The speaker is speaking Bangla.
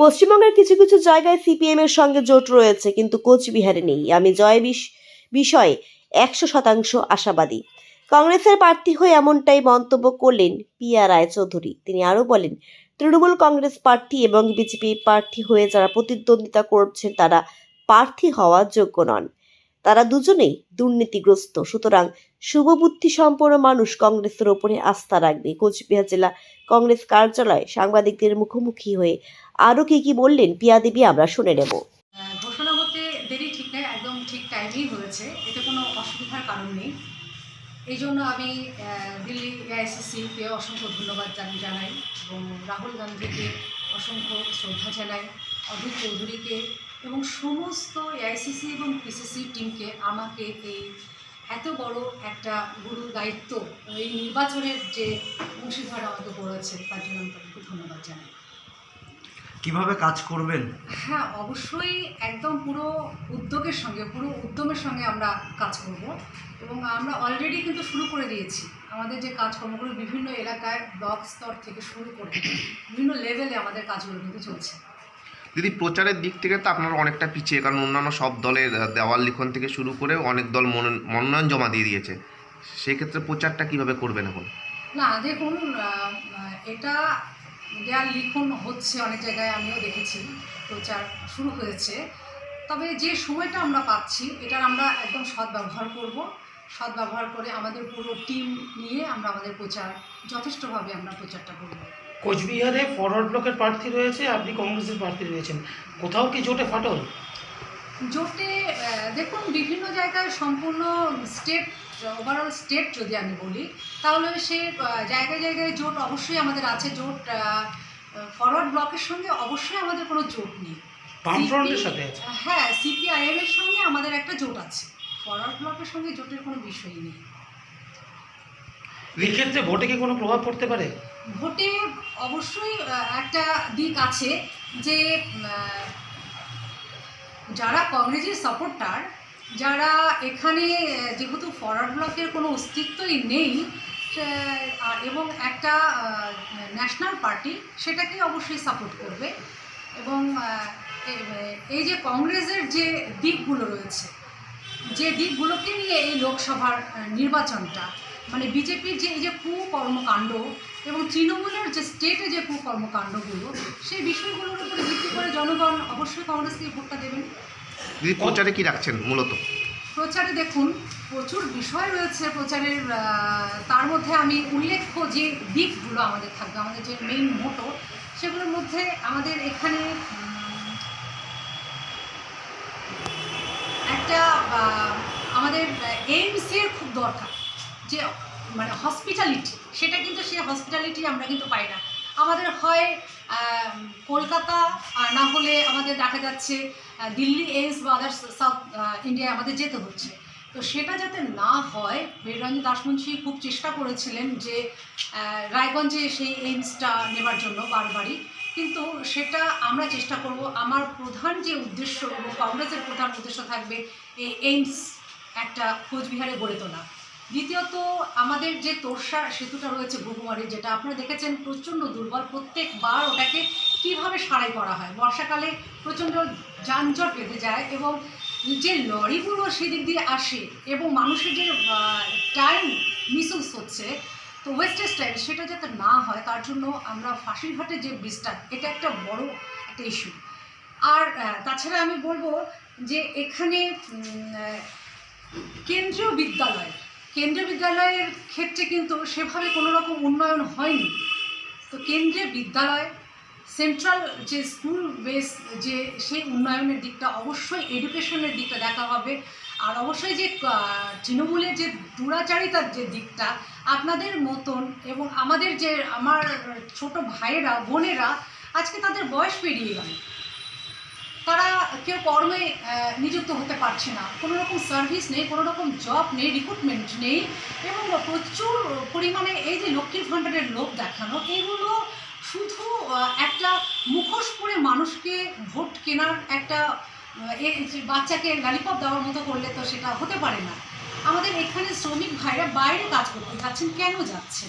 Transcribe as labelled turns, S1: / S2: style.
S1: পশ্চিমবঙ্গের কিছু কিছু জায়গায় সিপিএম এর সঙ্গে জোট রয়েছে, কিন্তু কোচবিহারে নেই। আমি জয় বিষ- বিষয়ে একশো শতাংশ আশাবাদী। কংগ্রেসের প্রার্থী হয়ে এমনটাই মন্তব্য করলেন পিয়া রায়চৌধুরী। তিনি আরও বলেন, তৃণমূল কংগ্রেস প্রার্থী এবং বিজেপি প্রার্থী হয়ে যারা প্রতিদ্বন্দ্বিতা করছেন তারা প্রার্থী হওয়ার যোগ্য নন। তারা দুজনেই দুর্নীতিগ্রস্ত। সুতরাং শুভবুদ্ধি সম্পন্ন মানুষ কংগ্রেসের ওপরে আস্থা রাখবে। কোচবিহার জেলা কংগ্রেস কার্যালয়ে সাংবাদিকদের মুখোমুখি হয়ে আরও কি কি বললেন পিয়া দেবী আমরা শুনে নেব।
S2: ঘোষণা হতে দেরি ঠিক নেই একদম ঠিক টাইমেই হয়েছে। এতে কোনো অসুবিধার কারণ নেই। এই জন্য আমি দিল্লি এআইসিসিকে অসংখ্য ধন্যবাদ জান- জানাই এবং রাহুল গান্ধীকে অসংখ্য শ্রদ্ধা জানাই। অধীর চৌধুরীকে এবং সমস্ত এআইসিসি এবং পিসিসি টিমকে আমাকে এই এত বড় একটা গুরু দায়িত্ব এই নির্বাচনের যে অংশীদার আমাকে করেছে তার জন্য আমি তাদেরকে ধন্যবাদ জানাই।
S3: কীভাবে কাজ করবেন?
S2: হ্যাঁ অবশ্যই একদম পুরো উদ্যোগের সঙ্গে পুরো উদ্যমের সঙ্গে আমরা কাজ করব। এবং আমরা অলরেডি কিন্তু শুরু করে দিয়েছি। আমাদের যে কাজকর্মগুলো বিভিন্ন এলাকায় ব্লক স্তর থেকে শুরু করে বিভিন্ন লেভেলে আমাদের কাজগুলো কিন্তু চলছে।
S4: দিদি প্রচারের দিক থেকে তো আপনারা অনেকটা পিছিয়ে, কারণ অন্যান্য সব দলের দেওয়াল লিখন থেকে শুরু করে অনেক দল মনোনয়ন- জমা দিয়ে দিয়েছে। সেক্ষেত্রে প্রচারটা কীভাবে করবেন এখন?
S2: না, দেখুন এটা দেয়াল লিখন হচ্ছে অনেক জায়গায়, আমিও দেখেছি প্রচার শুরু হয়েছে। তবে যে সময়টা আমরা পাচ্ছি, এটার আমরা একদম সদ্ব্যবহার ব্যবহার করব। সৎ ব্যবহার করে আমাদের পুরো টিম নিয়ে আমরা আমাদের প্রচার যথেষ্টভাবে আমরা প্রচারটা করব।
S5: কোচবিহারে ফরওয়ার্ড ব্লকের প্রার্থী রয়েছে আপনি কংগ্রেসের প্রার্থী রয়েছেন। কোথাও কি জোটে ফাটল?
S2: জোটে দেখুন বিভিন্ন জায়গায় সম্পূর্ণ স্টেট ওভারঅল স্টেট যদি আমি বলি তাহলে সে জায়গায় জায়গায় জোট অবশ্যই আমাদের আছে। জোট ফরওয়ার্ড ব্লকের সঙ্গে অবশ্যই আমাদের কোনো জোট নেই।
S5: বামফ্রন্টের সাথে
S2: হ্যাঁ সিপিআইএম এর সঙ্গে আমাদের একটা জোট আছে। ফরওয়ার্ড ব্লকের সঙ্গে জোটের কোনো বিষয়ই নেই।
S5: এক্ষেত্রে ভোটে কি কোনো প্রভাব পড়তে পারে?
S2: ভোটে অবশ্যই একটা দিক আছে যে যারা কংগ্রেসের সাপোর্টার যারা এখানে যেহেতু ফরওয়ার্ড ব্লকের কোনো অস্তিত্বই নেই এবং একটা ন্যাশনাল পার্টি সেটাকে অবশ্যই সাপোর্ট করবে এবং এই যে কংগ্রেসের যে দিকগুলো রয়েছে যে দিকগুলোকে নিয়ে এই লোকসভার নির্বাচনটা মানে বিজেপির যে এই যে কুকর্মকাণ্ড এবং তৃণমূলের যে স্টেটে যে কুকর্মকাণ্ডগুলো সেই বিষয়গুলোর উপরে ভিত্তি করে জনগণ অবশ্যই কংগ্রেসকে ভোটটা দেবেন।
S4: প্রচারে কি রাখছেন মূলত?
S2: প্রচারে দেখুন প্রচুর বিষয় রয়েছে প্রচারের তার মধ্যে আমি উল্লেখ্য যে দিকগুলো আমাদের থাকবে আমাদের যে মেইন মোটো সেগুলোর মধ্যে আমাদের এখানে আহ, আমাদের এইমসের খুব দরকার। যে মানে হসপিটালিটি সেটা কিন্তু সেই হসপিটালিটি আমরা কিন্তু পাই না। আমাদের হয় কলকাতা না হলে আমাদের দেখা যাচ্ছে দিল্লি এইমস বা আদার সাউথ ইন্ডিয়ায় আমাদের যেতে হচ্ছে। তো সেটা যাতে না হয় বীররঞ্জন দাসমুন্সী খুব চেষ্টা করেছিলেন যে রায়গঞ্জে সেই এইমসটা নেবার জন্য বারবারই। কিন্তু সেটা আমরা চেষ্টা করব। আমার প্রধান যে উদ্দেশ্য এবং কংগ্রেসের প্রধান উদ্দেশ্য থাকবে এই এইমস একটা কোচবিহারে গড়ে তোলা। দ্বিতীয়ত, আমাদের যে তোরসা সেতুটা রয়েছে বহুমারি যেটা আপনারা দেখেছেন প্রচণ্ড দুর্বল। প্রত্যেকবার ওটাকে কীভাবে সারাই করা হয়? বর্ষাকালে প্রচণ্ড যানজট বেঁধে যায় এবং যে লরিগুলো সেদিক দিয়ে আসে এবং মানুষের যে টাইম মিসইউজ হচ্ছে তো ওয়েস্টেজ স্টাইল সেটা যাতে না হয়, তার জন্য আমরা ফাঁসিঘাটের যে ব্রিজটা এটা একটা বড় একটা ইস্যু আর তাছাড়া আমি বলব যে এখানে কেন্দ্রীয় বিদ্যালয়, কেন্দ্রীয় বিদ্যালয়ের ক্ষেত্রে কিন্তু সেভাবে কোনো রকম উন্নয়ন হয়নি। তো কেন্দ্রীয় বিদ্যালয় সেন্ট্রাল যে স্কুল বেস যে সেই উন্নয়নের দিকটা, অবশ্যই এডুকেশনের দিকটা দেখা হবে। আর অবশ্যই যে তৃণমূলের যে দুরাচারিতার যে দিকটা, আপনাদের মতন এবং আমাদের যে আমার ছোট ভাইয়েরা, বোনেরা, আজকে তাদের বয়স পেরিয়ে গেল। তারা কেউ কর্মে নিযুক্ত হতে পারছে না। কোনো রকম সার্ভিস নেই, কোনো রকম জব নেই রিক্রুটমেন্ট নেই এবং প্রচুর পরিমাণে এই যে লক্ষ্মীর ভাণ্ডারের লোক দেখানো, এগুলো শুধু একটা মুখোশ পরে মানুষকে ভোট কেনার একটা বাচ্চাকে লালিপপ দেওয়ার মতো করলে তো সেটা হতে পারে না। আমাদের এখানে শ্রমিক ভাইরা বাইরে কাজ করতে যাচ্ছেন, কেন যাচ্ছেন?